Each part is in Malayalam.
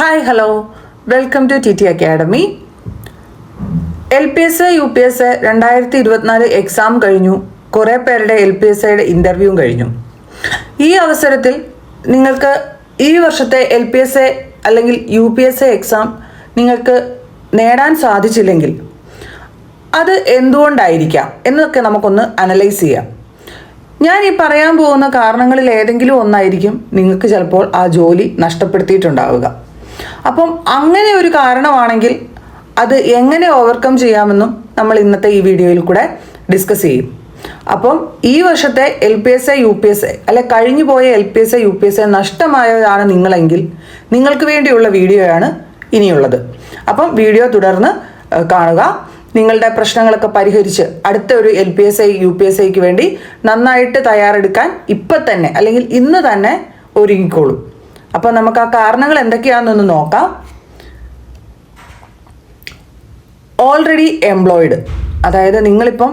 Hi hello welcome to T T academy L P S U P S രണ്ടായിരത്തി ഇരുപത്തിനാല് എക്സാം കഴിഞ്ഞു. കുറേ പേരുടെ എൽ പി എസ് ഐയുടെ ഇന്റർവ്യൂവും കഴിഞ്ഞു. ഈ അവസരത്തിൽ നിങ്ങൾക്ക് ഈ വർഷത്തെ എൽ പി എസ് എ അല്ലെങ്കിൽ U P S A exam നിങ്ങൾക്ക് നേടാൻ സാധിച്ചില്ലെങ്കിൽ അത് എന്തുകൊണ്ടായിരിക്കാം എന്നൊക്കെ നമുക്കൊന്ന് അനലൈസ് ചെയ്യാം. ഞാൻ ഈ പറയാൻ പോകുന്ന കാരണങ്ങളിൽ ഏതെങ്കിലും ഒന്നായിരിക്കും നിങ്ങൾക്ക് ചിലപ്പോൾ ആ ജോലി നഷ്ടപ്പെടുത്തിയിട്ടുണ്ടാവുക. അപ്പം അങ്ങനെ ഒരു കാരണമാണെങ്കിൽ അത് എങ്ങനെ ഓവർകം ചെയ്യാമെന്നും നമ്മൾ ഇന്നത്തെ ഈ വീഡിയോയിൽ കൂടെ ഡിസ്കസ് ചെയ്യും. അപ്പം ഈ വർഷത്തെ L P S A U P S A അല്ലെ കഴിഞ്ഞു പോയ L P S A U P S A നഷ്ടമായതാണ് നിങ്ങളെങ്കിൽ നിങ്ങൾക്ക് വേണ്ടിയുള്ള വീഡിയോയാണ് ഇനിയുള്ളത്. അപ്പം വീഡിയോ തുടർന്ന് കാണുക. നിങ്ങളുടെ പ്രശ്നങ്ങളൊക്കെ പരിഹരിച്ച് അടുത്ത ഒരു L P S I U P S ഐക്ക് വേണ്ടി നന്നായിട്ട് തയ്യാറെടുക്കാൻ ഇപ്പം തന്നെ അല്ലെങ്കിൽ ഇന്ന് തന്നെ ഒരുങ്ങിക്കോളും. അപ്പം നമുക്ക് ആ കാരണങ്ങൾ എന്തൊക്കെയാണെന്നൊന്ന് നോക്കാം. ഓൾറെഡി എംപ്ലോയിഡ് അതായത് നിങ്ങളിപ്പം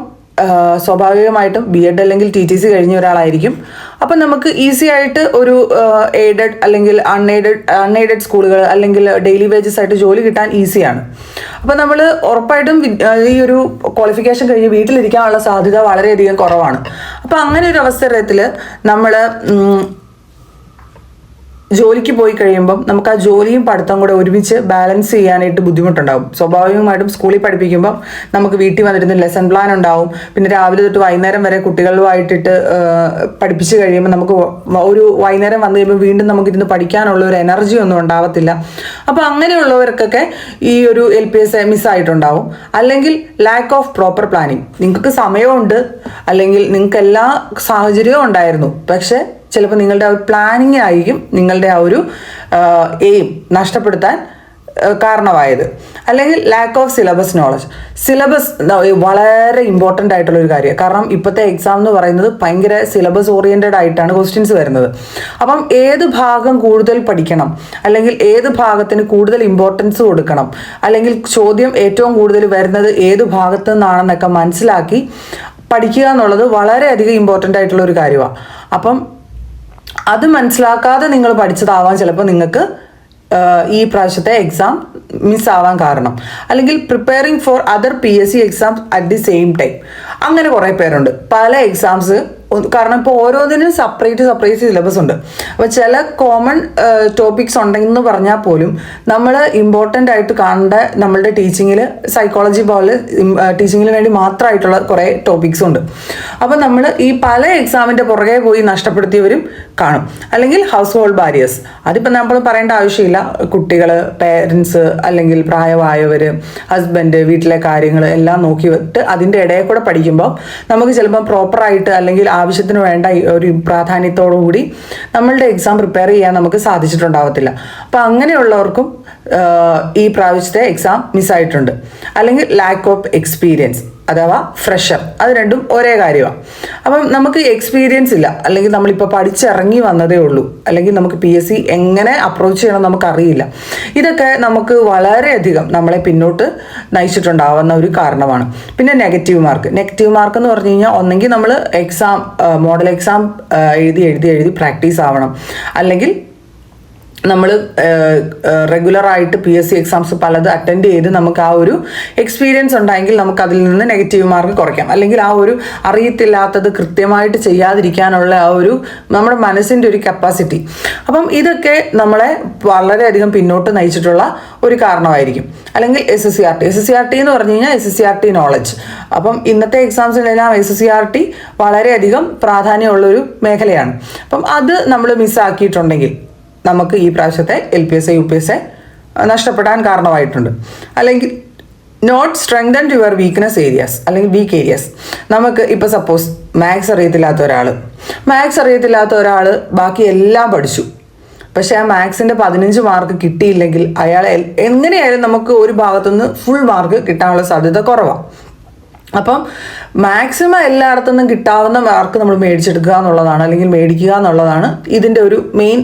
സ്വാഭാവികമായിട്ടും ബി എഡ് അല്ലെങ്കിൽ ടി ടി സി കഴിഞ്ഞ ഒരാളായിരിക്കും. അപ്പം നമുക്ക് ഈസി ആയിട്ട് ഒരു എയ്ഡഡ് അല്ലെങ്കിൽ അൺഎയ്ഡഡ് അൺഎയ്ഡഡ് സ്കൂളുകൾ അല്ലെങ്കിൽ ഡെയിലി വേജസ് ആയിട്ട് ജോലി കിട്ടാൻ ഈസിയാണ് അപ്പം നമ്മൾ ഉറപ്പായിട്ടും ഈ ഒരു ക്വാളിഫിക്കേഷൻ കഴിഞ്ഞ് വീട്ടിലിരിക്കാനുള്ള സാധ്യത വളരെയധികം കുറവാണ്. അപ്പം അങ്ങനെ ഒരു അവസരത്തിൽ നമ്മൾ ജോലിക്ക് പോയി കഴിയുമ്പം നമുക്ക് ആ ജോലിയും പഠിത്തം കൂടെ ഒരുമിച്ച് ബാലൻസ് ചെയ്യാനായിട്ട് ബുദ്ധിമുട്ടുണ്ടാവും. സ്വാഭാവികമായിട്ടും സ്കൂളിൽ പഠിപ്പിക്കുമ്പം നമുക്ക് വീട്ടിൽ വന്നിരുന്ന ലെസൺ പ്ലാൻ ഉണ്ടാവും. പിന്നെ രാവിലെ തൊട്ട് വൈകുന്നേരം വരെ കുട്ടികളുമായിട്ടിട്ട് പഠിപ്പിച്ച് കഴിയുമ്പോൾ നമുക്ക് ഒരു വൈകുന്നേരം വന്നു കഴിയുമ്പോൾ വീണ്ടും നമുക്കിരുന്ന് പഠിക്കാനുള്ള ഒരു എനർജി ഒന്നും ഉണ്ടാവത്തില്ല. അപ്പോൾ അങ്ങനെയുള്ളവർക്കൊക്കെ ഈ ഒരു എൽ പി എസ് മിസ്സായിട്ടുണ്ടാവും അല്ലെങ്കിൽ ലാക്ക് ഓഫ് പ്രോപ്പർ പ്ലാനിങ് നിങ്ങൾക്ക് സമയമുണ്ട്. അല്ലെങ്കിൽ നിങ്ങൾക്ക് എല്ലാ സാഹചര്യവും ഉണ്ടായിരുന്നു. പക്ഷേ ചിലപ്പോൾ നിങ്ങളുടെ ആ ഒരു പ്ലാനിങ് ആയിരിക്കും നിങ്ങളുടെ ആ ഒരു എയിം നഷ്ടപ്പെടുത്താൻ കാരണമായത്. അല്ലെങ്കിൽ lack of syllabus knowledge syllabus വളരെ ഇമ്പോർട്ടന്റ് ആയിട്ടുള്ള ഒരു കാര്യമാണ് കാരണം ഇപ്പോഴത്തെ എക്സാം എന്ന് പറയുന്നത് ഭയങ്കര സിലബസ് ഓറിയന്റഡ് ആയിട്ടാണ് ക്വസ്റ്റ്യൻസ് വരുന്നത്. അപ്പം ഏത് ഭാഗം കൂടുതൽ പഠിക്കണം? അല്ലെങ്കിൽ ഏത് ഭാഗത്തിന് കൂടുതൽ ഇമ്പോർട്ടൻസ് കൊടുക്കണം? അല്ലെങ്കിൽ ചോദ്യം ഏറ്റവും കൂടുതൽ വരുന്നത് ഏത് ഭാഗത്തു നിന്നാണെന്നൊക്കെ മനസ്സിലാക്കി പഠിക്കുക എന്നുള്ളത് വളരെയധികം ഇമ്പോർട്ടന്റ് ആയിട്ടുള്ള ഒരു കാര്യമാണ് അപ്പം അത് മനസ്സിലാക്കാതെ നിങ്ങൾ പഠിച്ചതാവാൻ ചിലപ്പോൾ നിങ്ങൾക്ക് ഈ പ്രാവശ്യത്തെ എക്സാം മിസ് ആവാൻ കാരണം. അല്ലെങ്കിൽ preparing for other P S C exams at the same time അങ്ങനെ കുറേ പേരുണ്ട്. പല എക്സാംസ് കാരണം ഇപ്പോൾ ഓരോന്നിനും സെപ്പറേറ്റ് സെപ്പറേറ്റ് സിലബസ് ഉണ്ട്. അപ്പോൾ ചില കോമൺ ടോപ്പിക്സ് ഉണ്ടെന്ന് പറഞ്ഞാൽ പോലും നമ്മൾ ഇമ്പോർട്ടന്റ് ആയിട്ട് കാണേണ്ട നമ്മളുടെ ടീച്ചിങ്ങിൽ സൈക്കോളജി പോലെ ടീച്ചിങ്ങിന് വേണ്ടി മാത്രമായിട്ടുള്ള കുറേ ടോപ്പിക്സ് ഉണ്ട്. അപ്പോൾ നമ്മൾ ഈ പല എക്സാമിന്റെ പുറകെ പോയി നഷ്ടപ്പെടുത്തിയവരും കാണും. അല്ലെങ്കിൽ ഹൗസ് ഹോൾഡ് ബാരിയേഴ്സ് അതിപ്പോൾ നമ്മൾ പറയേണ്ട ആവശ്യമില്ല. കുട്ടികൾ പേരൻസ് അല്ലെങ്കിൽ പ്രായമായവർ ഹസ്ബൻഡ് വീട്ടിലെ കാര്യങ്ങൾ എല്ലാം നോക്കി വിട്ട് അതിന്റെ ഇടയിൽ കൂടെ പഠിക്കുമ്പോൾ നമുക്ക് ചിലപ്പോൾ പ്രോപ്പറായിട്ട് അല്ലെങ്കിൽ ആവശ്യത്തിന് വേണ്ട ഒരു പ്രാധാന്യത്തോടു കൂടി നമ്മളുടെ എക്സാം പ്രിപ്പയർ ചെയ്യാൻ നമുക്ക് സാധിച്ചിട്ടുണ്ടാവത്തില്ല. അപ്പോൾ അങ്ങനെയുള്ളവർക്കും ഈ പ്രാവശ്യത്തെ എക്സാം മിസ്സായിട്ടുണ്ട് അല്ലെങ്കിൽ ലാക്ക് ഓഫ് എക്സ്പീരിയൻസ് അഥവാ ഫ്രഷർ അത് രണ്ടും ഒരേ കാര്യമാണ് അപ്പം നമുക്ക് എക്സ്പീരിയൻസ് ഇല്ല. അല്ലെങ്കിൽ നമ്മളിപ്പോൾ പഠിച്ചിറങ്ങി വന്നതേ ഉള്ളൂ. അല്ലെങ്കിൽ നമുക്ക് പി എസ് സി എങ്ങനെ അപ്രോച്ച് ചെയ്യണം നമുക്കറിയില്ല. ഇതൊക്കെ നമുക്ക് വളരെയധികം നമ്മളെ പിന്നോട്ട് നയിച്ചിട്ടുണ്ടാവുന്ന ഒരു കാരണമാണ്. പിന്നെ നെഗറ്റീവ് മാർക്ക് നെഗറ്റീവ് മാർക്ക് എന്ന് പറഞ്ഞു കഴിഞ്ഞാൽ ഒന്നെങ്കിൽ നമ്മൾ എക്സാം മോഡൽ എക്സാം എഴുതി എഴുതി എഴുതി പ്രാക്ടീസ് ആവണം. അല്ലെങ്കിൽ നമ്മൾ റെഗുലർ ആയിട്ട് പി എസ് സി എക്സാംസ് പലത് അറ്റൻഡ് ചെയ്ത് നമുക്ക് ആ ഒരു എക്സ്പീരിയൻസ് ഉണ്ടായെങ്കിൽ നമുക്ക് അതിൽ നിന്ന് നെഗറ്റീവ് മാർക്ക് കുറയ്ക്കാം. അല്ലെങ്കിൽ ആ ഒരു അറിയത്തില്ലാത്തത് കൃത്യമായിട്ട് ചെയ്യാതിരിക്കാനുള്ള ആ ഒരു നമ്മുടെ മനസ്സിന്റെ ഒരു കപ്പാസിറ്റി അപ്പം ഇതൊക്കെ നമ്മളെ വളരെയധികം പിന്നോട്ട് നയിച്ചിട്ടുള്ള ഒരു കാരണമായിരിക്കും. അല്ലെങ്കിൽ S S C R T S S C R T എന്ന് പറഞ്ഞു കഴിഞ്ഞാൽ S S C R T knowledge അപ്പം ഇന്നത്തെ എക്സാംസിലെല്ലാം S S C R T വളരെയധികം പ്രാധാന്യമുള്ളൊരു മേഖലയാണ്. അപ്പം അത് നമ്മൾ മിസ്സാക്കിയിട്ടുണ്ടെങ്കിൽ നമുക്ക് ഈ പ്രാവശ്യത്തെ L P S U P S നഷ്ടപ്പെടാൻ കാരണമായിട്ടുണ്ട്. അല്ലെങ്കിൽ not strengthen your weakness areas അല്ലെങ്കിൽ വീക്ക് ഏരിയാസ് നമുക്ക് ഇപ്പോൾ സപ്പോസ് മാത്സ് അറിയത്തില്ലാത്ത ഒരാൾ മാത്സ് അറിയത്തില്ലാത്ത ഒരാൾ ബാക്കി എല്ലാം പഠിച്ചു. പക്ഷേ ആ മാത്സിന്റെ പതിനഞ്ച് മാർക്ക് കിട്ടിയില്ലെങ്കിൽ അയാളെ എങ്ങനെയായാലും നമുക്ക് ഒരു ഭാഗത്തുനിന്ന് ഫുൾ മാർക്ക് കിട്ടാനുള്ള സാധ്യത കുറവാണ് അപ്പം മാക്സിമം എല്ലായിടത്തു നിന്നും കിട്ടാവുന്ന മാർക്ക് നമ്മൾ മേടിച്ചെടുക്കുക എന്നുള്ളതാണ് അല്ലെങ്കിൽ മേടിക്കുക എന്നുള്ളതാണ് ഇതിന്റെ ഒരു മെയിൻ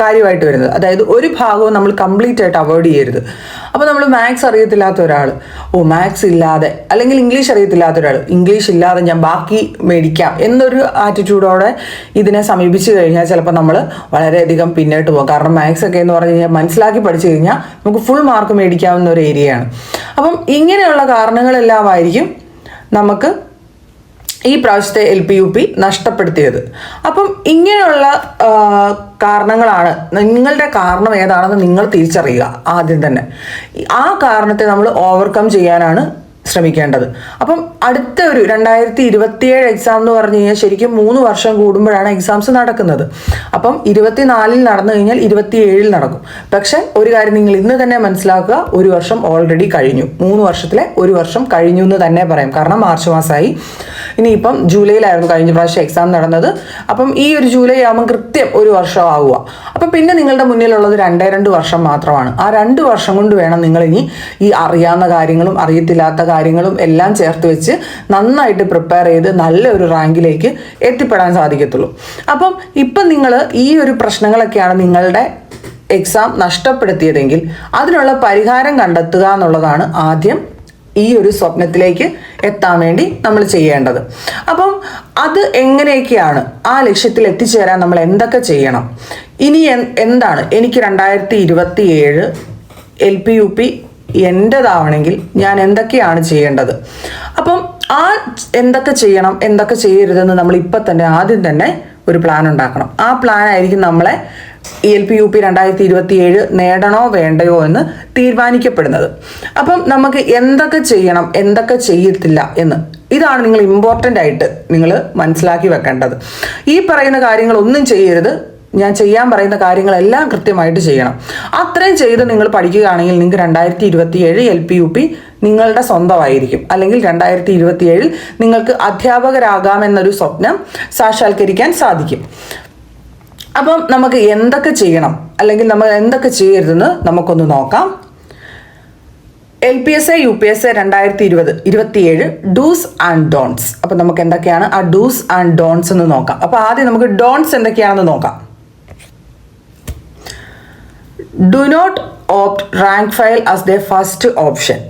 കാര്യമായിട്ട് വരുന്നത്. അതായത് ഒരു ഭാഗവും നമ്മൾ കംപ്ലീറ്റ് ആയിട്ട് അവോയ്ഡ് ചെയ്യരുത്. അപ്പോൾ നമ്മൾ മാത്സ് അറിയത്തില്ലാത്ത ഒരാൾ ഓ മാത്സ് ഇല്ലാതെ. അല്ലെങ്കിൽ ഇംഗ്ലീഷ് അറിയത്തില്ലാത്ത ഒരാൾ ഇംഗ്ലീഷ് ഇല്ലാതെ ഞാൻ ബാക്കി മേടിക്കാം എന്നൊരു ആറ്റിറ്റ്യൂഡോടെ ഇതിനെ സമീപിച്ചു കഴിഞ്ഞാൽ ചിലപ്പോൾ നമ്മൾ വളരെയധികം പിന്നോട്ട് പോകും. കാരണം മാത്സ് ഒക്കെ എന്ന് പറഞ്ഞു കഴിഞ്ഞാൽ മനസ്സിലാക്കി പഠിച്ചു കഴിഞ്ഞാൽ നമുക്ക് ഫുൾ മാർക്ക് മേടിക്കാവുന്ന ഒരു ഏരിയയാണ് അപ്പം ഇങ്ങനെയുള്ള കാരണങ്ങളെല്ലാമായിരിക്കും നമുക്ക് ഈ പ്രാവശ്യത്തെ എൽ പി യു പി നഷ്ടപ്പെടുത്തിയത്. അപ്പം ഇങ്ങനെയുള്ള കാരണങ്ങളാണ് നിങ്ങളുടെ കാരണം ഏതാണെന്ന് നിങ്ങൾ തിരിച്ചറിയുക ആദ്യം തന്നെ. ആ കാരണത്തെ നമ്മൾ ഓവർകം ചെയ്യാനാണ് ശ്രമിക്കേണ്ടത്. അപ്പം അടുത്ത ഒരു രണ്ടായിരത്തി ഇരുപത്തിയേഴ് എക്സാം എന്ന് പറഞ്ഞു കഴിഞ്ഞാൽ ശരിക്കും മൂന്ന് വർഷം കൂടുമ്പോഴാണ് എക്സാംസ് നടക്കുന്നത്. അപ്പം ഇരുപത്തിനാലിൽ നടന്നു കഴിഞ്ഞാൽ ഇരുപത്തിയേഴിൽ നടക്കും. പക്ഷെ ഒരു കാര്യം നിങ്ങൾ ഇന്ന് തന്നെ മനസ്സിലാക്കുക ഒരു വർഷം ഓൾറെഡി കഴിഞ്ഞു. മൂന്ന് വർഷത്തിലെ ഒരു വർഷം കഴിഞ്ഞു എന്ന് തന്നെ പറയാം. കാരണം മാർച്ച് മാസമായി. ഇനിയിപ്പം ജൂലൈയിലായിരുന്നു കഴിഞ്ഞ പ്രാവശ്യം എക്സാം നടന്നത്. അപ്പം ഈ ഒരു ജൂലൈ ആകുമ്പോൾ കൃത്യം ഒരു വർഷം ആവുക അപ്പം പിന്നെ നിങ്ങളുടെ മുന്നിലുള്ളത് രണ്ടേ രണ്ട് വർഷം മാത്രമാണ്. ആ രണ്ട് വർഷം കൊണ്ട് വേണം നിങ്ങൾ ഇനി ഈ അറിയാവുന്ന കാര്യങ്ങളും അറിയത്തില്ലാത്ത കാര്യങ്ങളും എല്ലാം ചേർത്ത് വെച്ച് നന്നായിട്ട് പ്രിപ്പയർ ചെയ്ത് നല്ലൊരു റാങ്കിലേക്ക് എത്തിപ്പെടാൻ സാധിക്കത്തുള്ളൂ. അപ്പം ഇപ്പം നിങ്ങൾ ഈ ഒരു പ്രശ്നങ്ങളൊക്കെയാണ് നിങ്ങളുടെ എക്സാം നഷ്ടപ്പെടുത്തിയതെങ്കിൽ അതിനുള്ള പരിഹാരം കണ്ടെത്തുക എന്നുള്ളതാണ് ആദ്യം ഈ ഒരു സ്വപ്നത്തിലേക്ക് എത്താൻ വേണ്ടി നമ്മൾ ചെയ്യേണ്ടത്. അപ്പം അത് എങ്ങനെയൊക്കെയാണ്? ആ ലക്ഷ്യത്തിൽ എത്തിച്ചേരാൻ നമ്മൾ എന്തൊക്കെ ചെയ്യണം? ഇനി എന്താണ്? എനിക്ക് രണ്ടായിരത്തി ഇരുപത്തി ഏഴ് എൽ പി യു പി എന്റെതാവണമെങ്കിൽ ഞാൻ എന്തൊക്കെയാണ് ചെയ്യേണ്ടത്? അപ്പം ആ എന്തൊക്കെ ചെയ്യണം എന്തൊക്കെ ചെയ്യരുതെന്ന് നമ്മൾ ഇപ്പം തന്നെ ആദ്യം തന്നെ ഒരു പ്ലാൻ ഉണ്ടാക്കണം. ആ പ്ലാൻ ആയിരിക്കും നമ്മളെ E L P U P രണ്ടായിരത്തി ഇരുപത്തിയേഴ് നേടണോ വേണ്ടയോ എന്ന് തീരുമാനിക്കപ്പെടുന്നത്. അപ്പം നമുക്ക് എന്തൊക്കെ ചെയ്യണം എന്തൊക്കെ ചെയ്യത്തില്ല എന്ന് ഇതാണ് നിങ്ങൾ ഇമ്പോർട്ടന്റ് ആയിട്ട് നിങ്ങൾ മനസ്സിലാക്കി വെക്കേണ്ടത്. ഈ പറയുന്ന കാര്യങ്ങളൊന്നും ചെയ്യരുത്. ഞാൻ ചെയ്യാൻ പറയുന്ന കാര്യങ്ങളെല്ലാം കൃത്യമായിട്ട് ചെയ്യണം. അത്രയും ചെയ്ത് നിങ്ങൾ പഠിക്കുകയാണെങ്കിൽ നിങ്ങൾക്ക് രണ്ടായിരത്തി ഇരുപത്തി ഏഴ് എൽ പി യു പി നിങ്ങളുടെ സ്വന്തമായിരിക്കും. അല്ലെങ്കിൽ രണ്ടായിരത്തി ഇരുപത്തി ഏഴിൽ നിങ്ങൾക്ക് അധ്യാപകരാകാമെന്നൊരു സ്വപ്നം സാക്ഷാത്കരിക്കാൻ സാധിക്കും. അപ്പം നമുക്ക് എന്തൊക്കെ ചെയ്യണം? അല്ലെങ്കിൽ നമ്മൾ എന്തൊക്കെ ചെയ്യരുതെന്ന് നമുക്കൊന്ന് നോക്കാം. L P S A U P S A രണ്ടായിരത്തി ഇരുപത് ഇരുപത്തിയേഴ് ഡൂസ് ആൻഡ് ഡോൺസ് അപ്പം നമുക്ക് എന്തൊക്കെയാണ് ആ ഡൂസ് ആൻഡ് ഡോൺസ് എന്ന് നോക്കാം. അപ്പോൾ ആദ്യം നമുക്ക് ഡോൺസ് എന്തൊക്കെയാണെന്ന് നോക്കാം. Do not opt rank file as the first option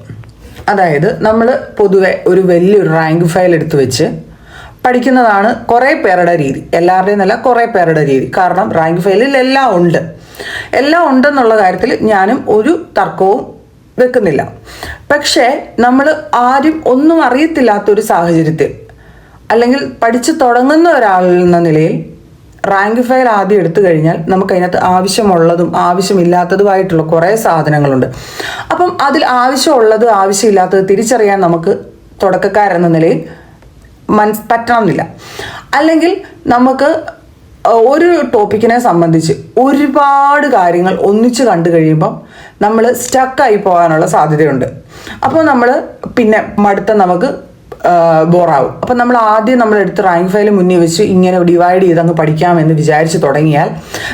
അതായത് നമ്മൾ പൊതുവെ ഒരു വലിയൊരു റാങ്ക് ഫയൽ എടുത്തു വെച്ച് പഠിക്കുന്നതാണ് കുറേ പേരുടെ രീതി. എല്ലാവരുടെയും നല്ല കുറേ പേരുടെ രീതി. കാരണം റാങ്ക് ഫയലിൽ എല്ലാം ഉണ്ട്. എല്ലാം ഉണ്ടെന്നുള്ള കാര്യത്തിൽ ഞാനും ഒരു തർക്കവും വെക്കുന്നില്ല. പക്ഷേ നമ്മൾ ആരും ഒന്നും അറിയത്തില്ലാത്തൊരു സാഹചര്യത്തിൽ അല്ലെങ്കിൽ പഠിച്ചു തുടങ്ങുന്ന ഒരാളെന്ന നിലയിൽ റാങ്ക് ഫയൽ ആദ്യം എടുത്തു കഴിഞ്ഞാൽ നമുക്ക് അതിനകത്ത് ആവശ്യമുള്ളതും ആവശ്യമില്ലാത്തതുമായിട്ടുള്ള കുറേ സാധനങ്ങളുണ്ട്. അപ്പം അതിൽ ആവശ്യമുള്ളത് ആവശ്യമില്ലാത്തത് തിരിച്ചറിയാൻ നമുക്ക് തുടക്കക്കാരെന്ന നിലയിൽ മനസ് പറ്റണമെന്നില്ല. അല്ലെങ്കിൽ നമുക്ക് ഒരു ടോപ്പിക്കിനെ സംബന്ധിച്ച് ഒരുപാട് കാര്യങ്ങൾ ഒന്നിച്ച് കണ്ടു കഴിയുമ്പം നമ്മൾ സ്റ്റക്കായി പോകാനുള്ള സാധ്യതയുണ്ട്. അപ്പോൾ നമ്മൾ പിന്നെ മടുത്ത നമുക്ക് ബോറാവും. അപ്പം നമ്മൾ ആദ്യം നമ്മൾ എടുത്ത് റാങ്ക് ഫയൽ മുന്നിൽ വെച്ച് ഇങ്ങനെ ഡിവൈഡ് ചെയ്ത് അങ്ങ് പഠിക്കാമെന്ന് വിചാരിച്ച് തുടങ്ങിയാൽ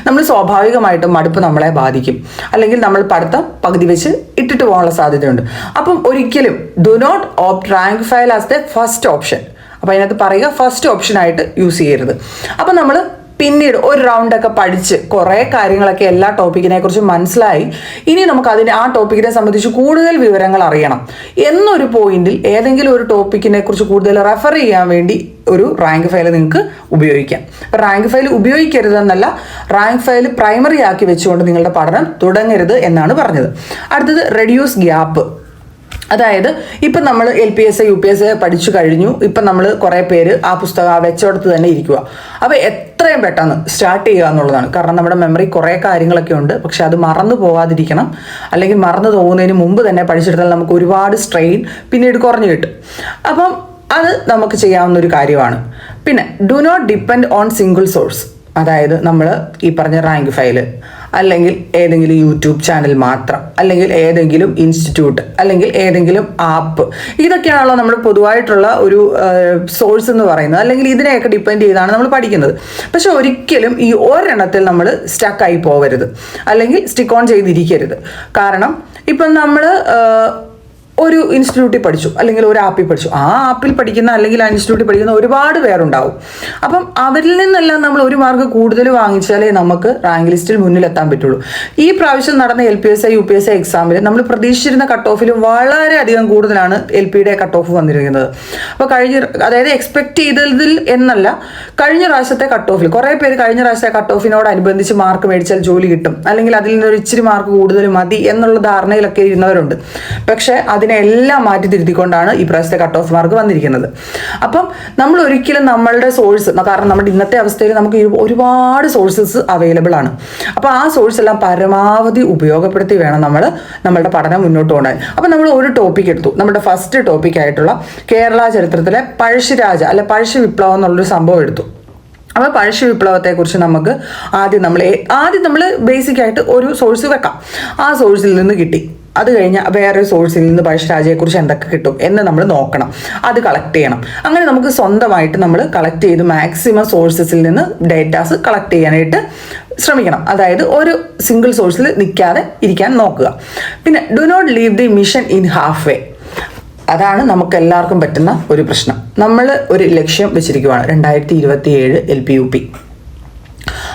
നമ്മൾ സ്വാഭാവികമായിട്ടും മടുപ്പ് നമ്മളെ ബാധിക്കും. അല്ലെങ്കിൽ നമ്മൾ പഠിത്തം പകുതി വെച്ച് ഇട്ടിട്ട് പോകാനുള്ള സാധ്യതയുണ്ട്. അപ്പം ഒരിക്കലും do not opt rank file as the first option അപ്പോൾ അതിനകത്ത് പറയുക ഫസ്റ്റ് ഓപ്ഷനായിട്ട് യൂസ് ചെയ്യരുത്. അപ്പം നമ്മൾ പിന്നീട് ഒരു റൗണ്ടൊക്കെ പഠിച്ച് കുറേ കാര്യങ്ങളൊക്കെ എല്ലാ ടോപ്പിക്കിനെ കുറിച്ച് മനസ്സിലായി. ഇനി നമുക്ക് അതിന് ആ ടോപ്പിക്കിനെ സംബന്ധിച്ച് കൂടുതൽ വിവരങ്ങൾ അറിയണം. എന്നൊരു പോയിന്റിൽ ഏതെങ്കിലും ഒരു ടോപ്പിക്കിനെ കുറിച്ച് കൂടുതൽ റെഫർ ചെയ്യാൻ വേണ്ടി ഒരു റാങ്ക് ഫയൽ നിങ്ങൾക്ക് ഉപയോഗിക്കാം. അപ്പോൾ റാങ്ക് ഫയൽ ഉപയോഗിക്കരുതെന്നല്ല റാങ്ക് ഫയൽ പ്രൈമറി ആക്കി വെച്ചുകൊണ്ട് നിങ്ങളുടെ പഠനം തുടങ്ങരുത് എന്നാണ് പറഞ്ഞത്. അടുത്തത് റെഡ്യൂസ് ഗ്യാപ്പ് അതായത് ഇപ്പം നമ്മൾ L P S U P S പഠിച്ചു കഴിഞ്ഞു. ഇപ്പം നമ്മൾ കുറേ പേര് ആ പുസ്തകം ആ വെച്ചോടത്ത് തന്നെ ഇരിക്കുക അപ്പോൾ എത്രയും പെട്ടെന്ന് സ്റ്റാർട്ട് ചെയ്യുക എന്നുള്ളതാണ്. കാരണം നമ്മുടെ മെമ്മറി കുറേ കാര്യങ്ങളൊക്കെ ഉണ്ട്. പക്ഷെ അത് മറന്നു പോകാതിരിക്കണം അല്ലെങ്കിൽ മറന്നു പോകുന്നതിന് മുമ്പ് തന്നെ പഠിച്ചെടുത്താൽ നമുക്ക് ഒരുപാട് സ്ട്രെയിൻ പിന്നീട് കുറഞ്ഞു കിട്ടും. അപ്പം അത് നമുക്ക് ചെയ്യാവുന്ന ഒരു കാര്യമാണ്. പിന്നെ do not depend on single source അതായത് നമ്മൾ ഈ പറഞ്ഞ റാങ്ക് ഫയൽ അല്ലെങ്കിൽ ഏതെങ്കിലും യൂട്യൂബ് ചാനൽ മാത്രം അല്ലെങ്കിൽ ഏതെങ്കിലും ഇൻസ്റ്റിറ്റ്യൂട്ട് അല്ലെങ്കിൽ ഏതെങ്കിലും ആപ്പ്. ഇതൊക്കെയാണല്ലോ നമ്മൾ പൊതുവായിട്ടുള്ള ഒരു സോഴ്സ് എന്ന് പറയുന്നത്. അല്ലെങ്കിൽ ഇതിനെയൊക്കെ ഡിപ്പെൻഡ് ചെയ്താണ് നമ്മൾ പഠിക്കുന്നത്. പക്ഷെ ഒരിക്കലും ഈ ഒരെണ്ണത്തിൽ നമ്മൾ സ്റ്റക്കായി പോകരുത്. അല്ലെങ്കിൽ സ്റ്റിക്ക് ഓൺ ചെയ്തിരിക്കരുത്. കാരണം ഇപ്പം നമ്മൾ ഒരു ഇൻസ്റ്റിറ്റ്യൂട്ടിൽ പഠിച്ചു അല്ലെങ്കിൽ ഒരു ആപ്പിൽ പഠിച്ചു. ആ ആപ്പിൽ പഠിക്കുന്ന അല്ലെങ്കിൽ ആ ഇൻസ്റ്റിറ്റ്യൂട്ടിൽ പഠിക്കുന്ന ഒരുപാട് പേരുണ്ടാവും. അപ്പം അവരിൽ നിന്നെല്ലാം നമ്മൾ ഒരു മാർക്ക് കൂടുതൽ വാങ്ങിച്ചാലേ നമുക്ക് റാങ്ക് ലിസ്റ്റിൽ മുന്നിലെത്താൻ പറ്റുള്ളൂ. ഈ പ്രാവശ്യം നടന്ന L P S I U P S I എക്സാമിൽ നമ്മൾ പ്രതീക്ഷിച്ചിരുന്ന കട്ട് വളരെ അധികം കൂടുതലാണ് എൽ പിയുടെ കട്ട് ഓഫ് വന്നിരിക്കുന്നത്. അപ്പോൾ കഴിഞ്ഞ അതായത് എക്സ്പെക്ട് ചെയ്തതിൽ എന്നല്ല കഴിഞ്ഞ പ്രാവശ്യത്തെ കട്ട് ഓഫിൽ കുറേ പേര് കഴിഞ്ഞ പ്രാവശ്യത്തെ കട്ട് ഓഫിനോടനുബന്ധിച്ച് മാർക്ക് മേടിച്ചാൽ ജോലി കിട്ടും. അല്ലെങ്കിൽ അതിൽ നിന്നൊരു ഇച്ചിരി മാർക്ക് കൂടുതൽ മതി എന്നുള്ള ധാരണയിലൊക്കെ ഇരുന്നവരുണ്ട്. പക്ഷേ അതിനെ എല്ലാം മാറ്റി തിരുത്തിക്കൊണ്ടാണ് ഈ പ്രാവശ്യത്തെ കട്ട് ഓഫ് മാർക്ക് വന്നിരിക്കുന്നത്. അപ്പം നമ്മൾ ഒരിക്കലും നമ്മളുടെ സോഴ്സ് കാരണം നമ്മുടെ ഇന്നത്തെ അവസ്ഥയിൽ നമുക്ക് ഒരുപാട് സോഴ്സസ് അവൈലബിൾ ആണ്. അപ്പോൾ ആ സോഴ്സ് എല്ലാം പരമാവധി ഉപയോഗപ്പെടുത്തി വേണം നമ്മൾ നമ്മളുടെ പഠനം മുന്നോട്ട് കൊണ്ടുപോകാൻ. അപ്പം നമ്മൾ ഒരു ടോപ്പിക് എടുത്തു. നമ്മുടെ ഫസ്റ്റ് ടോപ്പിക് ആയിട്ടുള്ള കേരള ചരിത്രത്തിലെ പഴശ്ശിരാജ അല്ലെ പഴശ്ശി വിപ്ലവം എന്നുള്ളൊരു സംഭവം എടുത്തു. അപ്പോൾ പഴശ്ശി വിപ്ലവത്തെക്കുറിച്ച് നമുക്ക് ആദ്യം നമ്മൾ ആദ്യം നമ്മൾ ബേസിക് ആയിട്ട് ഒരു സോഴ്സ് വെക്കാം. ആ സോഴ്സിൽ നിന്ന് കിട്ടി. അത് കഴിഞ്ഞ് വേറൊരു സോഴ്സിൽ നിന്ന് പഴശ്ശിരാജയെക്കുറിച്ച് എന്തൊക്കെ കിട്ടും എന്ന് നമ്മൾ നോക്കണം. അത് കളക്ട് ചെയ്യണം. അങ്ങനെ നമുക്ക് സ്വന്തമായിട്ട് നമ്മൾ കളക്ട് ചെയ്ത് മാക്സിമം സോഴ്സസിൽ നിന്ന് ഡേറ്റാസ് കളക്ട് ചെയ്യാനായിട്ട് ശ്രമിക്കണം. അതായത് ഒരു സിംഗിൾ സോഴ്സിൽ നിൽക്കാതെ ഇരിക്കാൻ നോക്കുക. പിന്നെ do not leave the mission in half way അതാണ് നമുക്ക് എല്ലാവർക്കും പറ്റുന്ന ഒരു പ്രശ്നം. നമ്മൾ ഒരു ലക്ഷ്യം വെച്ചിരിക്കുവാണ്. രണ്ടായിരത്തി ഇരുപത്തി ഏഴ് എൽ പി യു പി.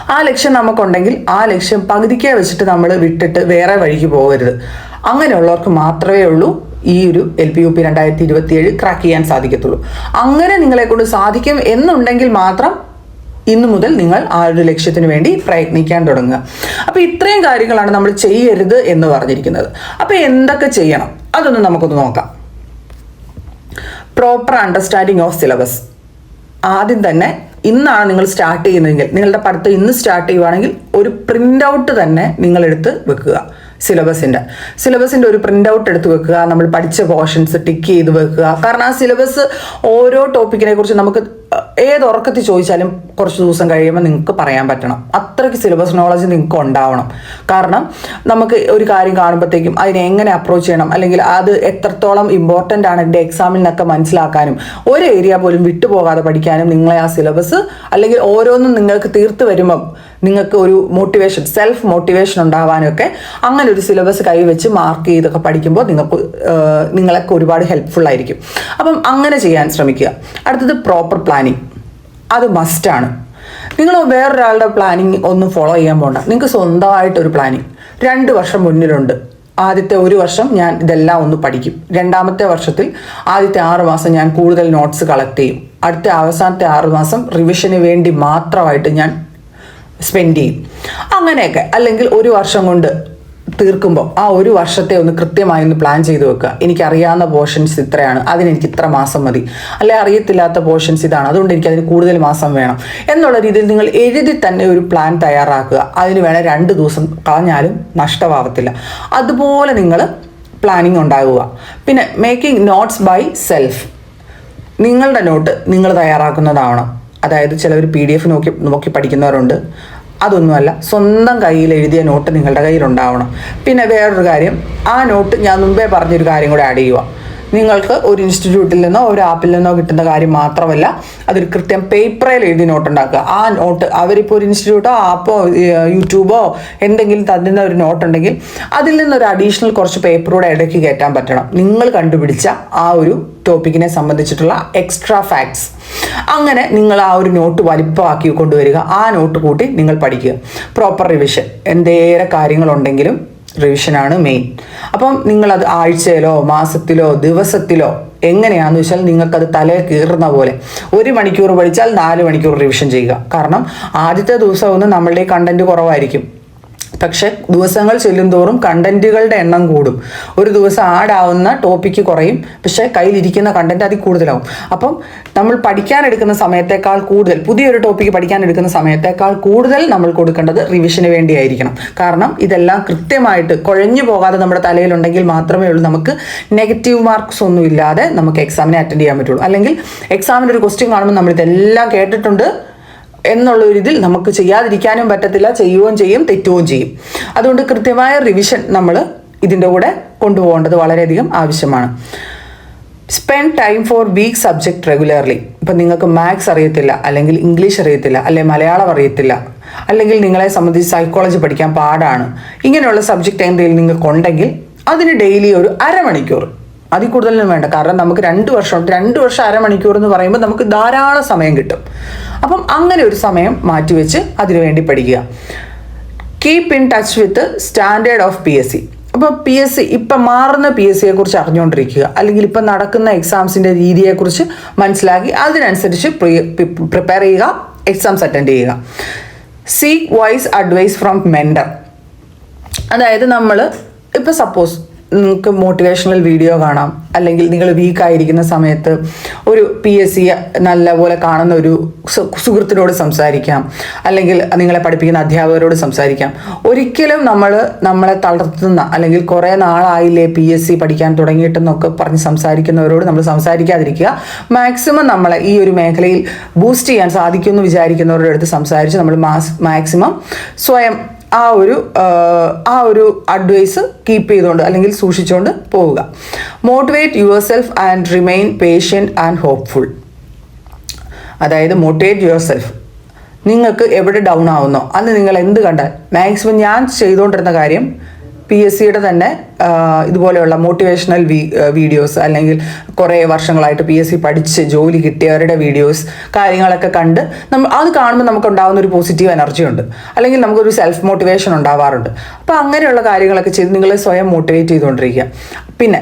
ആ ലക്ഷ്യം നമുക്കുണ്ടെങ്കിൽ ആ ലക്ഷ്യം പകുതിക്കേ വെച്ചിട്ട് നമ്മൾ വിട്ടിട്ട് വേറെ വഴിക്ക് പോകരുത്. അങ്ങനെയുള്ളവർക്ക് മാത്രമേ ഉള്ളൂ ഈ ഒരു എൽ പി യു പി രണ്ടായിരത്തി ഇരുപത്തി ഏഴ് ക്രാക്ക് ചെയ്യാൻ സാധിക്കത്തുള്ളൂ. അങ്ങനെ നിങ്ങളെ കൊണ്ട് സാധിക്കും എന്നുണ്ടെങ്കിൽ മാത്രം ഇന്നു മുതൽ നിങ്ങൾ ആ ഒരു ലക്ഷ്യത്തിന് വേണ്ടി പ്രയത്നിക്കാൻ തുടങ്ങുക. അപ്പോൾ ഇത്രയും കാര്യങ്ങളാണ് നമ്മൾ ചെയ്യരുത് എന്ന് പറഞ്ഞിരിക്കുന്നത്. അപ്പോൾ എന്തൊക്കെ ചെയ്യണം? അതൊന്ന് നമുക്കൊന്ന് നോക്കാം. പ്രോപ്പർ അണ്ടർസ്റ്റാൻഡിങ് ഓഫ് സിലബസ് ആദ്യം തന്നെ ഇന്നാണ് നിങ്ങൾ സ്റ്റാർട്ട് ചെയ്യുന്നതെങ്കിൽ നിങ്ങളുടെ പഠിത്തം ഇന്ന് സ്റ്റാർട്ട് ചെയ്യുവാണെങ്കിൽ ഒരു പ്രിന്റ് ഔട്ട് തന്നെ നിങ്ങളെടുത്ത് വെക്കുക. സിലബസിന്റെ സിലബസിന്റെ ഒരു പ്രിന്റ് ഔട്ട് എടുത്ത് വെക്കുക നമ്മൾ പഠിച്ച പോർഷൻസ് ടിക്ക് ചെയ്ത് വെക്കുക. കാരണം ആ സിലബസ് ഓരോ ടോപ്പിക്കിനെ കുറിച്ച് നമുക്ക് ഏത് ഉറക്കത്തിൽ ചോദിച്ചാലും കുറച്ച് ദിവസം കഴിയുമ്പോൾ നിങ്ങൾക്ക് പറയാൻ പറ്റണം. അത്രയ്ക്ക് സിലബസ് നോളജ് നിങ്ങൾക്ക് ഉണ്ടാവണം. കാരണം നമുക്ക് ഒരു കാര്യം കാണുമ്പോഴത്തേക്കും അതിനെ എങ്ങനെ അപ്രോച്ച് ചെയ്യണം അല്ലെങ്കിൽ അത് എത്രത്തോളം ഇമ്പോർട്ടന്റ് ആണ് എന്റെ എക്സാമിൽ നിന്നൊക്കെ മനസ്സിലാക്കാനും ഒരു ഏരിയ പോലും വിട്ടുപോകാതെ പഠിക്കാനും നിങ്ങളെ ആ സിലബസ് അല്ലെങ്കിൽ ഓരോന്നും നിങ്ങൾക്ക് തീർത്ത് വരുമ്പം നിങ്ങൾക്ക് ഒരു മോട്ടിവേഷൻ സെൽഫ് മോട്ടിവേഷൻ ഉണ്ടാവാനൊക്കെ അങ്ങനെ ഒരു സിലബസ് കൈവച്ച് മാർക്ക് ചെയ്തൊക്കെ പഠിക്കുമ്പോൾ നിങ്ങൾക്ക് നിങ്ങളൊക്കെ ഒരുപാട് ഹെൽപ്ഫുൾ ആയിരിക്കും. അപ്പം അങ്ങനെ ചെയ്യാൻ ശ്രമിക്കുക. അടുത്തത് പ്രോപ്പർ പ്ലാനിങ് അത് മസ്റ്റാണ് നിങ്ങൾ വേറൊരാളുടെ പ്ലാനിങ് ഒന്നും ഫോളോ ചെയ്യാൻ പോകണ്ട നിങ്ങൾക്ക് സ്വന്തമായിട്ട് ഒരു പ്ലാനിങ് രണ്ട് വർഷം മുന്നിലുണ്ട്. ആദ്യത്തെ ഒരു വർഷം ഞാൻ ഇതെല്ലാം ഒന്ന് പഠിക്കും. രണ്ടാമത്തെ വർഷത്തിൽ ആദ്യത്തെ ആറ് മാസം ഞാൻ കൂടുതൽ നോട്ട്സ് കളക്ട് ചെയ്യും. അടുത്ത അവസാനത്തെ ആറ് മാസം റിവിഷന് വേണ്ടി മാത്രമായിട്ട് ഞാൻ സ്പെൻഡ് ചെയ്യും. അങ്ങനെയൊക്കെ. അല്ലെങ്കിൽ ഒരു വർഷം കൊണ്ട് തീർക്കുമ്പോൾ ആ ഒരു വർഷത്തെ ഒന്ന് കൃത്യമായി ഒന്ന് പ്ലാൻ ചെയ്ത് വെക്കുക. എനിക്കറിയാവുന്ന പോർഷൻസ് ഇത്രയാണ്. അതിനെനിക്ക് ഇത്ര മാസം മതി. അല്ലെ അറിയത്തില്ലാത്ത പോർഷൻസ് ഇതാണ്. അതുകൊണ്ട് എനിക്ക് അതിന് കൂടുതൽ മാസം വേണം. എന്നുള്ള രീതിയിൽ നിങ്ങൾ എഴുതി തന്നെ ഒരു പ്ലാൻ തയ്യാറാക്കുക. അതിന് വേണേൽ രണ്ട് ദിവസം കളഞ്ഞാലും നഷ്ടമാവത്തില്ല. അതുപോലെ നിങ്ങൾ പ്ലാനിങ് ഉണ്ടാകുക പിന്നെ മേക്കിംഗ് നോട്ട്സ് ബൈ സെൽഫ് നിങ്ങളുടെ നോട്ട് നിങ്ങൾ തയ്യാറാക്കുന്നതാവണം. അതായത് ചിലവർ പി ഡി എഫ് നോക്കി നോക്കി പഠിക്കുന്നവരുണ്ട്. അതൊന്നുമല്ല സ്വന്തം കയ്യിൽ എഴുതിയ നോട്ട് നിങ്ങളുടെ കയ്യിലുണ്ടാവണം. പിന്നെ വേറൊരു കാര്യം ആ നോട്ട് ഞാൻ മുമ്പേ പറഞ്ഞൊരു കാര്യം കൂടെ ആഡ് ചെയ്യുക നിങ്ങൾക്ക് ഒരു ഇൻസ്റ്റിറ്റ്യൂട്ടിൽ നിന്നോ ഒരു ആപ്പിൽ നിന്നോ കിട്ടുന്ന കാര്യം മാത്രമല്ല അതൊരു കൃത്യം പേപ്പറിൽ എഴുതി നോട്ട് ഉണ്ടാക്കുക. ആ നോട്ട് അവരിപ്പോൾ ഒരു ഇൻസ്റ്റിറ്റ്യൂട്ടോ ആപ്പോ യൂട്യൂബോ എന്തെങ്കിലും തന്നിരുന്ന ഒരു നോട്ട് ഉണ്ടെങ്കിൽ അതിൽ നിന്നൊരു അഡീഷണൽ കുറച്ച് പേപ്പറൂടെ ഇടയ്ക്ക് കയറ്റാൻ പറ്റണം. നിങ്ങൾ കണ്ടുപിടിച്ച ആ ഒരു ടോപ്പിക്കിനെ സംബന്ധിച്ചിട്ടുള്ള എക്സ്ട്രാ ഫാക്ട്സ് അങ്ങനെ നിങ്ങൾ ആ ഒരു നോട്ട് വലിപ്പമാക്കി കൊണ്ടുവരിക. ആ നോട്ട് കൂട്ടി നിങ്ങൾ പഠിക്കുക. പ്രോപ്പർ റിവിഷൻ എന്തേറെ കാര്യങ്ങളുണ്ടെങ്കിലും റിവിഷനാണ് മെയിൻ അപ്പം അത് ആഴ്ചയിലോ മാസത്തിലോ ദിവസത്തിലോ എങ്ങനെയാണെന്ന് വെച്ചാൽ നിങ്ങൾക്കത് തലയിൽ കീറുന്ന പോലെ. ഒരു മണിക്കൂർ പഠിച്ചാൽ നാല് മണിക്കൂർ റിവിഷൻ ചെയ്യുക. കാരണം ആദ്യത്തെ ദിവസം ഒന്ന് നമ്മളുടെ കണ്ടന്റ് കുറവായിരിക്കും. പക്ഷെ ദിവസങ്ങൾ ചെല്ലുന്തോറും കണ്ടന്റുകളുടെ എണ്ണം കൂടും. ഒരു ദിവസം ആഡാവുന്ന ടോപ്പിക്ക് കുറയും. പക്ഷെ കയ്യിലിരിക്കുന്ന കണ്ടന്റ് അതിൽ കൂടുതലാവും. അപ്പം നമ്മൾ പഠിക്കാൻ എടുക്കുന്ന സമയത്തേക്കാൾ കൂടുതൽ പുതിയൊരു ടോപ്പിക്ക് പഠിക്കാൻ എടുക്കുന്ന സമയത്തേക്കാൾ കൂടുതൽ നമ്മൾ കൊടുക്കേണ്ടത് റിവിഷന് വേണ്ടിയായിരിക്കണം. കാരണം ഇതെല്ലാം കൃത്യമായിട്ട് കുഴഞ്ഞു പോകാതെ നമ്മുടെ തലയിലുണ്ടെങ്കിൽ മാത്രമേ ഉള്ളൂ നമുക്ക് നെഗറ്റീവ് മാർക്സ് ഒന്നും ഇല്ലാതെ നമുക്ക് എക്സാമിനെ അറ്റൻഡ് ചെയ്യാൻ പറ്റുള്ളൂ. അല്ലെങ്കിൽ എക്സാമിന്റെ ഒരു ക്വസ്റ്റ്യൻ കാണുമ്പോൾ നമ്മൾ ഇതെല്ലാം കേട്ടിട്ടുണ്ട്. എന്നുള്ള ഒരു ഇതിൽ നമുക്ക് ചെയ്യാതിരിക്കാനും പറ്റത്തില്ല ചെയ്യുകയും ചെയ്യും തെറ്റുകയും ചെയ്യും. അതുകൊണ്ട് കൃത്യമായ റിവിഷൻ നമ്മൾ ഇതിന്റെ കൂടെ കൊണ്ടുപോകേണ്ടത് വളരെയധികം ആവശ്യമാണ്. Spend time for weak subject regularly ഇപ്പം നിങ്ങൾക്ക് മാത്സ് അറിയത്തില്ല അല്ലെങ്കിൽ ഇംഗ്ലീഷ് അറിയത്തില്ല അല്ലെങ്കിൽ മലയാളം അറിയത്തില്ല അല്ലെങ്കിൽ നിങ്ങളെ സംബന്ധിച്ച് സൈക്കോളജി പഠിക്കാൻ പാടാണ്. ഇങ്ങനെയുള്ള സബ്ജക്റ്റ് എന്തെങ്കിലും നിങ്ങൾക്കുണ്ടെങ്കിൽ അതിന് ഡെയിലി ഒരു അരമണിക്കൂർ. അതിൽ കൂടുതലൊന്നും വേണ്ട. കാരണം നമുക്ക് രണ്ട് വർഷം രണ്ട് വർഷം അരമണിക്കൂർ എന്ന് പറയുമ്പോൾ നമുക്ക് ധാരാളം സമയം കിട്ടും. അപ്പം അങ്ങനെ ഒരു സമയം മാറ്റിവെച്ച് അതിനുവേണ്ടി പഠിക്കുക. Keep in touch with standard of P S C അപ്പോൾ പി എസ് സി ഇപ്പം മാറുന്ന പി എസ് സിയെ കുറിച്ച് അറിഞ്ഞുകൊണ്ടിരിക്കുക അല്ലെങ്കിൽ ഇപ്പം നടക്കുന്ന എക്സാംസിന്റെ രീതിയെക്കുറിച്ച് മനസ്സിലാക്കി അതിനനുസരിച്ച് പ്രിപ്പയർ ചെയ്യുക എക്സാംസ് അറ്റൻഡ് ചെയ്യുക. Seek voice advice from mentor അതായത് നമ്മൾ ഇപ്പം സപ്പോസ് നിങ്ങൾക്ക് മോട്ടിവേഷണൽ വീഡിയോ കാണാം. അല്ലെങ്കിൽ നിങ്ങൾ വീക്ക് ആയിരിക്കുന്ന സമയത്ത് ഒരു പി എസ് സി നല്ലപോലെ കാണുന്ന ഒരു സുഹൃത്തിനോട് സംസാരിക്കാം. അല്ലെങ്കിൽ നിങ്ങളെ പഠിപ്പിക്കുന്ന അധ്യാപകരോട് സംസാരിക്കാം. ഒരിക്കലും നമ്മൾ നമ്മളെ തളർത്തുന്ന അല്ലെങ്കിൽ കുറേ നാളായില്ലേ പി എസ് സി പഠിക്കാൻ തുടങ്ങിയിട്ടെന്നൊക്കെ പറഞ്ഞ് സംസാരിക്കുന്നവരോട് നമ്മൾ സംസാരിക്കാതിരിക്കുക. മാക്സിമം നമ്മളെ ഈ ഒരു മേഖലയിൽ ബൂസ്റ്റ് ചെയ്യാൻ സാധിക്കുമെന്ന് വിചാരിക്കുന്നവരുടെ അടുത്ത് സംസാരിച്ച് നമ്മൾ മാക്സിമം സ്വയം ആ ഒരു ആ, ഒരു അഡ്വൈസ് കീപ്പ് ചെയ്തുകൊണ്ട് അല്ലെങ്കിൽ സൂക്ഷിച്ചുകൊണ്ട് പോവുക. Motivate yourself and remain patient and hopeful അതായത് മോട്ടിവേറ്റ് യുവർ സെൽഫ് നിങ്ങൾക്ക് എവിടെ ഡൗൺ ആവുന്നോ അന്ന് നിങ്ങൾ എന്ത് കണ്ടാൽ മാക്സിമം ഞാൻ ചെയ്തുകൊണ്ടിരുന്ന കാര്യം പി എസ് സിയുടെ തന്നെ ഇതുപോലെയുള്ള മോട്ടിവേഷണൽ വീഡിയോസ് അല്ലെങ്കിൽ കുറേ വർഷങ്ങളായിട്ട് പി എസ് സി പഠിച്ച് ജോലി കിട്ടിയവരുടെ വീഡിയോസ് കാര്യങ്ങളൊക്കെ കണ്ട് നമ്മൾ അത് കാണുമ്പോൾ നമുക്ക് ഉണ്ടാകുന്ന ഒരു പോസിറ്റീവ് എനർജി ഉണ്ട്. അല്ലെങ്കിൽ നമുക്കൊരു സെൽഫ് മോട്ടിവേഷൻ ഉണ്ടാവാറുണ്ട്. അപ്പോൾ അങ്ങനെയുള്ള കാര്യങ്ങളൊക്കെ ചെയ്ത് നിങ്ങളെ സ്വയം മോട്ടിവേറ്റ് ചെയ്തുകൊണ്ടിരിക്കുക. പിന്നെ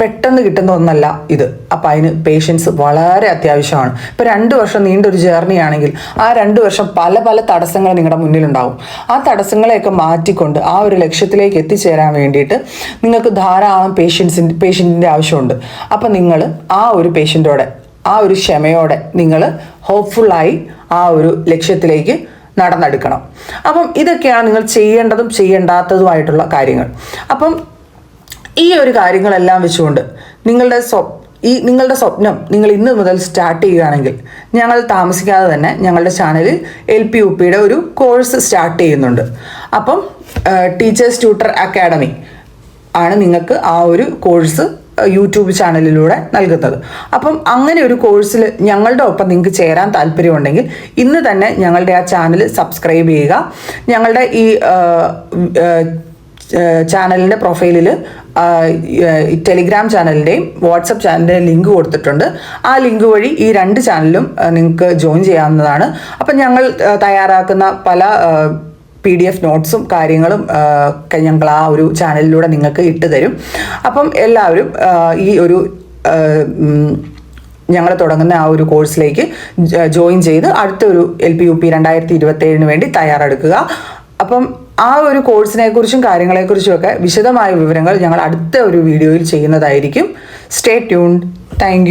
പെട്ടെന്ന് കിട്ടുന്ന ഒന്നല്ല ഇത്. അപ്പം അതിന് പേഷ്യൻസ് വളരെ അത്യാവശ്യമാണ്. ഇപ്പം രണ്ട് വർഷം നീണ്ടൊരു ജേർണി ആണെങ്കിൽ ആ രണ്ട് വർഷം പല പല തടസ്സങ്ങൾ നിങ്ങളുടെ മുന്നിലുണ്ടാവും. ആ തടസ്സങ്ങളെയൊക്കെ മാറ്റിക്കൊണ്ട് ആ ഒരു ലക്ഷ്യത്തിലേക്ക് എത്തിച്ചേരാൻ വേണ്ടിയിട്ട് നിങ്ങൾക്ക് ധാരാളം പേഷ്യൻസിന്റെ പേഷ്യന്റിന്റെ ആവശ്യമുണ്ട്. അപ്പം നിങ്ങൾ ആ ഒരു പേഷ്യന്റോടെ ആ ഒരു ക്ഷമയോടെ നിങ്ങൾ ഹോപ്പ്ഫുള്ളായി ആ ഒരു ലക്ഷ്യത്തിലേക്ക് നടന്നെടുക്കണം. അപ്പം ഇതൊക്കെയാണ് നിങ്ങൾ ചെയ്യേണ്ടതും ചെയ്യേണ്ടാത്തതുമായിട്ടുള്ള കാര്യങ്ങൾ. അപ്പം ഈ ഒരു കാര്യങ്ങളെല്ലാം വെച്ചുകൊണ്ട് നിങ്ങളുടെ സ്വ ഈ നിങ്ങളുടെ സ്വപ്നം നിങ്ങൾ ഇന്ന് മുതൽ സ്റ്റാർട്ട് ചെയ്യുകയാണെങ്കിൽ ഞങ്ങൾ താമസിക്കാതെ തന്നെ ഞങ്ങളുടെ ചാനലിൽ എൽ പി യു പിയുടെ ഒരു കോഴ്സ് സ്റ്റാർട്ട് ചെയ്യുന്നുണ്ട്. അപ്പം ടീച്ചേഴ്സ് ട്യൂട്ടർ അക്കാഡമി ആണ് നിങ്ങൾക്ക് ആ ഒരു കോഴ്സ് യൂട്യൂബ് ചാനലിലൂടെ നൽകുന്നത്. അപ്പം അങ്ങനെ ഒരു കോഴ്സിൽ ഞങ്ങളുടെ ഒപ്പം നിങ്ങൾക്ക് ചേരാൻ താല്പര്യമുണ്ടെങ്കിൽ ഇന്ന് തന്നെ ഞങ്ങളുടെ ആ ചാനൽ സബ്സ്ക്രൈബ് ചെയ്യുക. ഞങ്ങളുടെ ഈ ചാനലിന്റെ പ്രൊഫൈലിൽ ടെലിഗ്രാം ചാനലിന്റെയും വാട്സപ്പ് ചാനലിന്റെയും ലിങ്ക് കൊടുത്തിട്ടുണ്ട്. ആ ലിങ്ക് വഴി ഈ രണ്ട് ചാനലും നിങ്ങൾക്ക് ജോയിൻ ചെയ്യാവുന്നതാണ്. അപ്പം ഞങ്ങൾ തയ്യാറാക്കുന്ന പല പി ഡി എഫ് നോട്ട്സും കാര്യങ്ങളും ഞങ്ങൾ ആ ഒരു ചാനലിലൂടെ നിങ്ങൾക്ക് ഇട്ട് തരും. അപ്പം എല്ലാവരും ഈ ഒരു ഞങ്ങൾ തുടങ്ങുന്ന ആ ഒരു കോഴ്സിലേക്ക് ജോയിൻ ചെയ്ത് അടുത്തൊരു എൽ പി യു പി രണ്ടായിരത്തി ഇരുപത്തി ഏഴിന് വേണ്ടി തയ്യാറെടുക്കുക. അപ്പം ആ ഒരു കോഴ്സിനെ കുറിച്ചും കാര്യങ്ങളെക്കുറിച്ചും ഒക്കെ വിശദമായ വിവരങ്ങൾ ഞങ്ങൾ അടുത്ത ഒരു വീഡിയോയിൽ ചെയ്യുന്നതായിരിക്കും. Stay tune thank